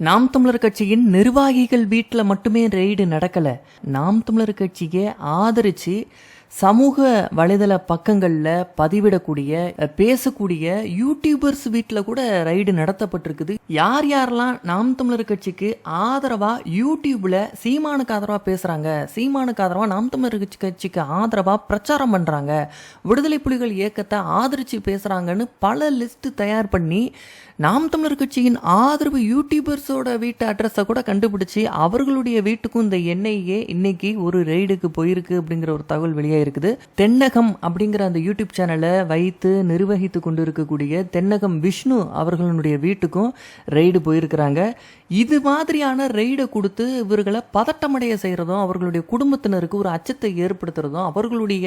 நாம் தமிழர் கட்சியின் நிர்வாகிகள் வீட்டில் மட்டுமே ரெய்டு நடக்கல. நாம் தமிழர் கட்சியை ஆதரிச்சு சமூக வலைதள பக்கங்களில் பதிவிடக்கூடிய பேசக்கூடிய யூடியூபர்ஸ் வீட்டில் கூட ரைடு நடத்தப்பட்டிருக்குது. யார் யாரெல்லாம் நாம் தமிழர் கட்சிக்கு ஆதரவாக யூடியூப்ல சீமானுக்கு ஆதரவாக பேசுகிறாங்க சீமானுக்கு ஆதரவாக நாம் தமிழர் கட்சி கட்சிக்கு ஆதரவாக பிரச்சாரம் பண்ணுறாங்க விடுதலை புலிகள் இயக்கத்தை ஆதரிச்சு பேசுகிறாங்கன்னு பல லிஸ்ட் தயார் பண்ணி நாம் தமிழர் கட்சியின் ஆதரவு யூடியூபர்ஸோட வீட்டு அட்ரஸை கூட கண்டுபிடிச்சி அவர்களுடைய வீட்டுக்கும் இந்த என்ஐஏ இன்னைக்கு ஒரு ரெய்டுக்கு போயிருக்கு அப்படிங்கிற ஒரு தகவல் வெளியே நிறைய இருக்குது. தென்னகம் அப்படிங்கிற அந்த யூடியூப் சேனலை வைத்து நிர்வகித்து கொண்டு இருக்கக்கூடிய தென்னகம் விஷ்ணு அவர்களுடைய வீட்டுக்கும் ரெய்டு போயிருக்கிறாங்க. இது மாதிரியான ரெய்டை கொடுத்து இவர்களை பதட்டமடைய செய்கிறதும் அவர்களுடைய குடும்பத்தினருக்கு ஒரு அச்சத்தை ஏற்படுத்துறதும் அவர்களுடைய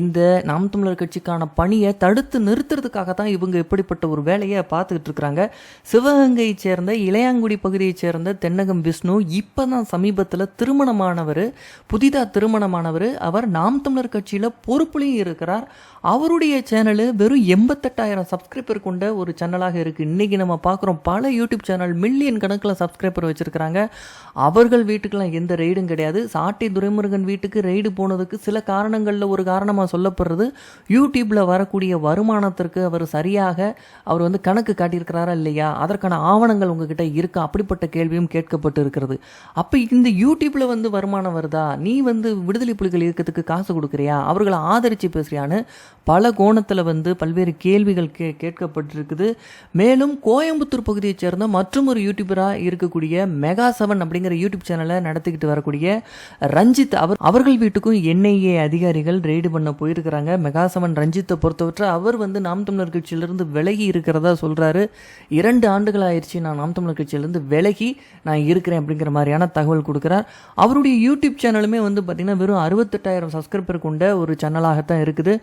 இந்த நாம் தமிழர் கட்சிக்கான பணியை தடுத்து நிறுத்துறதுக்காக தான் இவங்க இப்படிப்பட்ட ஒரு வேலையை பார்த்துக்கிட்டு இருக்கிறாங்க. சிவகங்கையை சேர்ந்த இளையாங்குடி பகுதியைச் சேர்ந்த தென்னகம் விஷ்ணு இப்போ தான் சமீபத்தில் திருமணமானவர் புதிதாக திருமணமானவர். அவர் நாம் தமிழர் கட்சியில் பொறுப்புலையும் இருக்கிறார். அவருடைய சேனலு வெறும் எண்பத்தெட்டாயிரம் சப்ஸ்கிரைபர் கொண்ட ஒரு சேனலாக இருக்குது இன்றைக்கி நம்ம பார்க்குறோம் பல யூடியூப் சேனல் மில்லியன் கணக்கில் சப்ஸ்கிரைபர் வச்சுருக்கிறாங்க. அவர்கள் வீட்டுக்கெலாம் எந்த ரெய்டும் கிடையாது. சாட்டை துரைமுருகன் வீட்டுக்கு ரெய்டு போனதுக்கு சில காரணங்களில் ஒரு காரணமாக சொல்லப்படுறது யூடியூப்பில் வரக்கூடிய வருமானத்திற்கு அவர் சரியாக அவர் வந்து கணக்கு காட்டியிருக்கிறாரா இல்லையா? அதற்கான ஆவணங்கள் உங்ககிட்ட இருக்கா? அப்படிப்பட்ட கேள்வியும் கேட்கப்பட்டு இருக்கிறது அப்போ இந்த யூடியூப்பில் வந்து வருமானம் வருதா? நீ வந்து விடுதலை புலிகள் இயக்கத்துக்கு காசு கொடுக்க கொடுக்குறியா? அவர்களை ஆதரித்து பேசுறியான்னு பல கோணத்தில் வந்து பல்வேறு கேள்விகள் கே கேட்கப்பட்டிருக்குது. மேலும் கோயம்புத்தூர் பகுதியைச் சேர்ந்த மற்றும் ஒரு யூடியூபராக இருக்கக்கூடிய மெகா செவன் அப்படிங்கிற யூடியூப் சேனலை நடத்திக்கிட்டு வரக்கூடிய ரஞ்சித் அவர் அவர்கள் வீட்டுக்கும் என்ஐஏ அதிகாரிகள் ரெய்டு பண்ண போயிருக்கிறாங்க. மெகா செவன் ரஞ்சித்தை பொறுத்தவரை அவர் வந்து நாம் தமிழர் கட்சியிலிருந்து விலகி இருக்கிறதா சொல்றாரு. இரண்டு ஆண்டுகள் ஆயிடுச்சு நான் நாம் தமிழர் கட்சியிலிருந்து விலகி நான் இருக்கிறேன் அப்படிங்கிற மாதிரியான தகவல் கொடுக்குறார். அவருடைய யூடியூப் சேனலுமே வந்து பார்த்தீங்கன்னா வெறும் அறுபத்தெட்டாயிரம் சப்ஸ்கிரைபர் கொண்ட ஒரு சேனலாகத்தான் இருக்குது.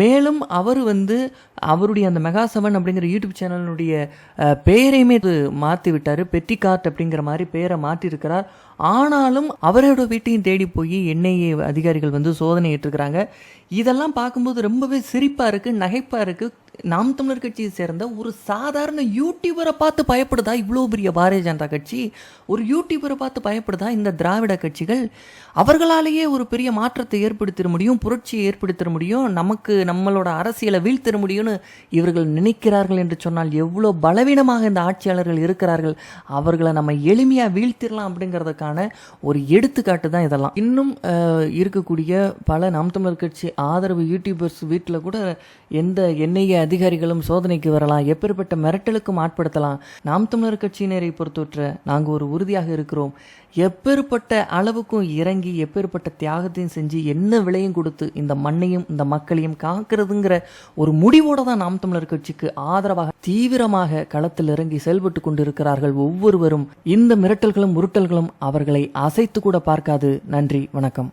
மேலும் அவர் வந்து அவருடைய அந்த மெகா செவன் அப்படிங்கிற யூடியூப் சேனலுடைய பெயரையுமே மாற்றி விட்டார். பெட்டிகார்ட் அப்படிங்கிற மாதிரி பெயரை மாற்றிருக்கிறார் ஆனாலும் அவரோட வீட்டையும் தேடி போய் என்ஐஏ அதிகாரிகள் வந்து சோதனை ஏற்றுக்கிறாங்க இதெல்லாம் பார்க்கும்போது ரொம்பவே சிரிப்பாக இருக்குது நகைப்பாக இருக்குது நாம் தமிழர் கட்சியை சேர்ந்த ஒரு சாதாரண யூடியூபரை பார்த்து பயப்படுதா? இவ்வளோ பெரிய பாரதிய ஜனதா கட்சி. ஒரு யூடியூபரை பார்த்து பயப்படுதா இந்த திராவிட கட்சிகள்? அவர்களாலேயே ஒரு பெரிய மாற்றத்தை ஏற்படுத்திட முடியும் புரட்சியை ஏற்படுத்திட முடியும் நமக்கு நம்மளோட அரசியலை வீழ்த்திட முடியும்னு இவர்கள் நினைக்கிறார்கள் என்று சொன்னால் எவ்வளோ பலவீனமாக இந்த ஆட்சியாளர்கள் இருக்கிறார்கள். அவர்களை நம்ம எளிமையாக வீழ்த்திடலாம் அப்படிங்கிறதுக்கான ஒரு எடுத்துக்காட்டு தான் இதெல்லாம். இன்னும் இருக்கக்கூடிய பல நாம் தமிழர் கட்சி ஆதரவு யூடியூபர்ஸ் வீட்டில் கூட எந்த எண்ணெயை அதிகாரிகளும் சோதனைக்கு வரலாம். எப்பேற்பட்ட மிரட்டலுக்கும் ஆட்படுத்தலாம். நாம் தமிழர் கட்சியினரை பொறுத்தவற்ற நாங்கள் ஒரு உறுதியாக இருக்கிறோம். எப்பேற்பட்ட அளவுக்கும் இறங்கி எப்பேற்பட்ட தியாகத்தையும் செஞ்சு என்ன விலையும் கொடுத்து இந்த மண்ணையும் இந்த மக்களையும் காக்கிறதுங்கிற ஒரு முடிவோடு தான் நாம் தமிழர் கட்சிக்கு ஆதரவாக தீவிரமாக களத்தில் இறங்கி செயல்பட்டு கொண்டிருக்கிறார்கள் ஒவ்வொருவரும். இந்த மிரட்டல்களும் உருட்டல்களும் அவர்களை அசைத்து கூட பார்க்காது. நன்றி வணக்கம்.